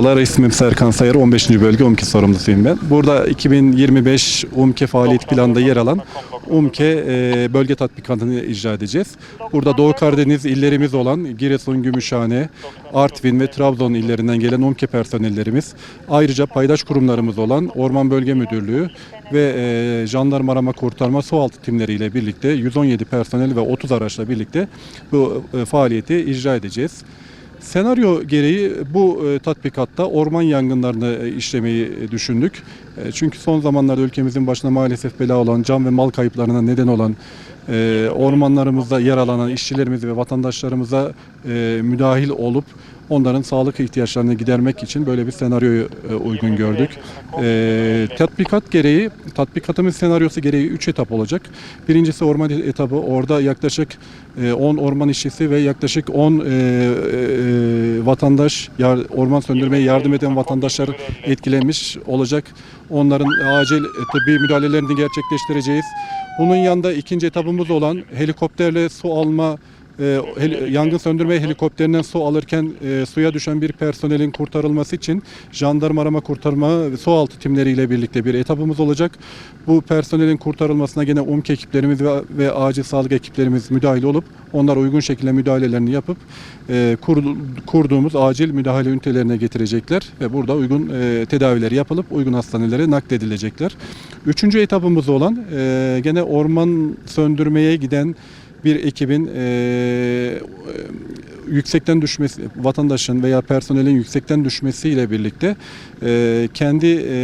Merhabalar, ismim Serkan Sayar, 15. bölge UMKE sorumlusuyum ben. Burada 2025 UMKE faaliyet planında yer alan UMKE e, bölge tatbikatını icra edeceğiz. Burada Doğu Karadeniz illerimiz olan Giresun, Gümüşhane, Artvin ve Trabzon illerinden gelen UMKE personellerimiz, ayrıca paydaş kurumlarımız olan Orman Bölge Müdürlüğü ve e, Jandarma Arama Kurtarma Sualtı timleriyle birlikte 117 personel ve 30 araçla birlikte bu e, faaliyeti icra edeceğiz. Senaryo gereği bu e, tatbikatta orman yangınlarını e, işlemeyi e, düşündük. Çünkü son zamanlarda ülkemizin başına maalesef bela olan can ve mal kayıplarına neden olan ormanlarımızda yer alan işçilerimiz ve vatandaşlarımıza müdahil olup onların sağlık ihtiyaçlarını gidermek için böyle bir senaryoyu uygun gördük. Tatbikat gereği, tatbikatımız senaryosu gereği 3 etap olacak. Birincisi orman etabı. Orada yaklaşık e, 10 orman işçisi ve yaklaşık 10 e, e, vatandaş, orman söndürmeye yardım eden vatandaşlar etkilenmiş olacak. Onların acil e, tıbbi müdahalelerini gerçekleştireceğiz. Bunun yanında ikinci etabımız olan helikopterle su alma e, heli- yangın söndürme helikopterinden su alırken e, suya düşen bir personelin kurtarılması için jandarma arama kurtarma su altı timleriyle birlikte bir etapımız olacak. Bu personelin kurtarılmasına gene UMK ekiplerimiz ve, ve acil sağlık ekiplerimiz müdahil olup onlar uygun şekilde müdahalelerini yapıp e, kur- kurduğumuz acil müdahale ünitelerine getirecekler ve burada uygun e, tedavileri yapılıp uygun hastanelere nakledilecekler. Üçüncü etapımız olan e, gene orman söndürmeye giden bir ekibin e, yüksekten düşmesi, vatandaşın veya personelin yüksekten düşmesiyle birlikte e, kendi e,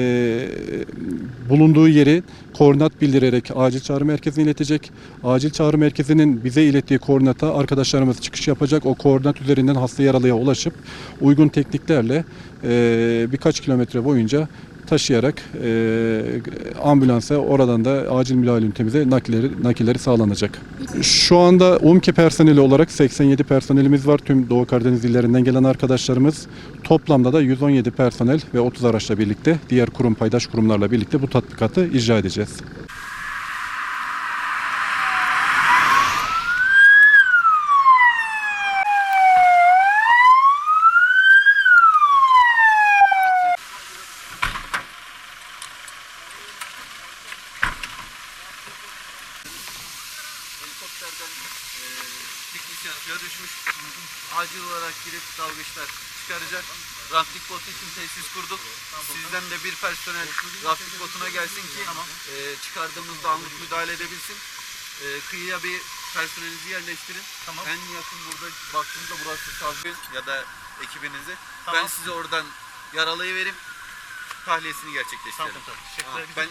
bulunduğu yeri koordinat bildirerek acil çağrı merkezine iletecek. Acil çağrı merkezinin bize ilettiği koordinata arkadaşlarımız çıkış yapacak. O koordinat üzerinden hasta yaralıya ulaşıp uygun tekniklerle e, birkaç kilometre boyunca taşıyarak e, ambulansa oradan da acil müdahale ünitemize nakilleri, nakilleri sağlanacak. Şu anda UMKE personeli olarak 87 personelimiz var. Tüm Doğu Karadeniz illerinden gelen arkadaşlarımız. Toplamda da 117 personel ve 30 araçla birlikte diğer kurum paydaş kurumlarla birlikte bu tatbikatı icra edeceğiz. suya düşmüş acil olarak girip dalgıçlar çıkaracak. Rafting botu için tesis kurduk. Sizden de bir personel rafting botuna gelsin ki e, çıkardığımızda anlık müdahale edebilsin. E, kıyıya bir personelinizi yerleştirin. Tamam. En yakın burada baktığımızda burası Sazgül ya da ekibinizi. Tamam. Ben sizi oradan yaralayı verip tahliyesini gerçekleştirelim. Tamam, tamam. Teşekkürler. Ben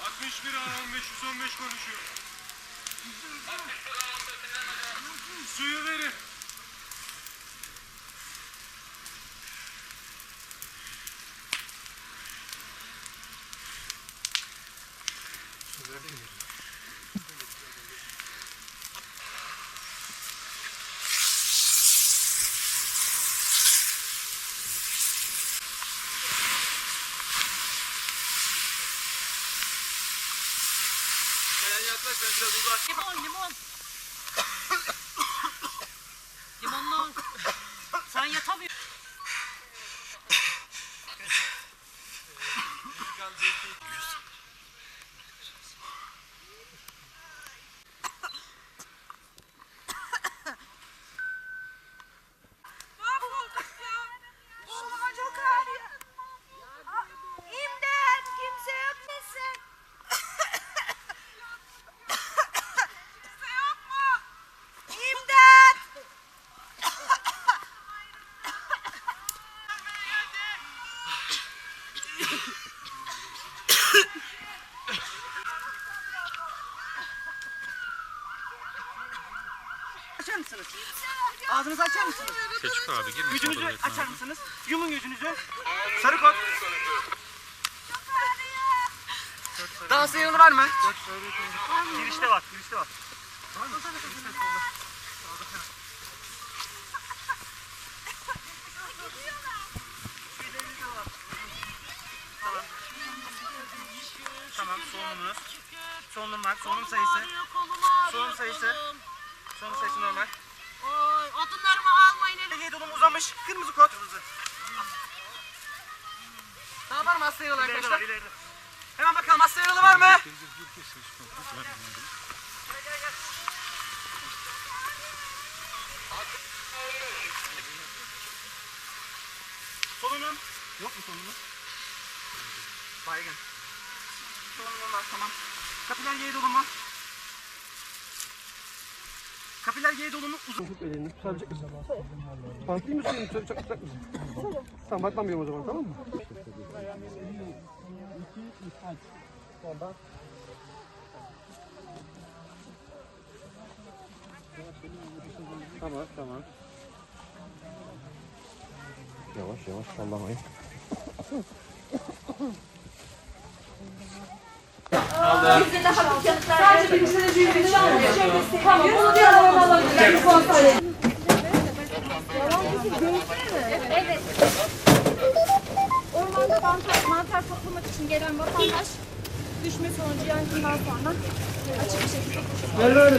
61 almış, 115 konuşuyor. Suyu verin. Лимон, лимон. Açar mısınız? Ağzınızı açar mısınız? Selçuk abi girme. Yüzünüzü açar mısınız? Yumun yüzünüzü. Sarı kod. Daha sayılı var mı? Girişte var, girişte var. Tamam, solunumuz. Solunum var, solunum sayısı. Solunum sayısı. Solunum sayısı normal. Oy, odunlarımı almayın. Ege dolum uzamış. Kırmızı kod. Kırmızı. Daha var mı hasta yaralı arkadaşlar? Hemen bakalım hasta yaralı var mı? Solunum. Yok mu solunum? Baygın. Tamam. Kapiler G dolumu. Kapiler G dolumu uzun. elini tutabilecek misin? Farklı mı suyunu tutacak tutacak mısın? Tamam bakmam o zaman tamam mı? Tamam tamam. Yavaş yavaş sallamayın. Ormanda mantar, mantar toplamak için gelen vatandaş düşme sonucu yangından sonra açık bir şekilde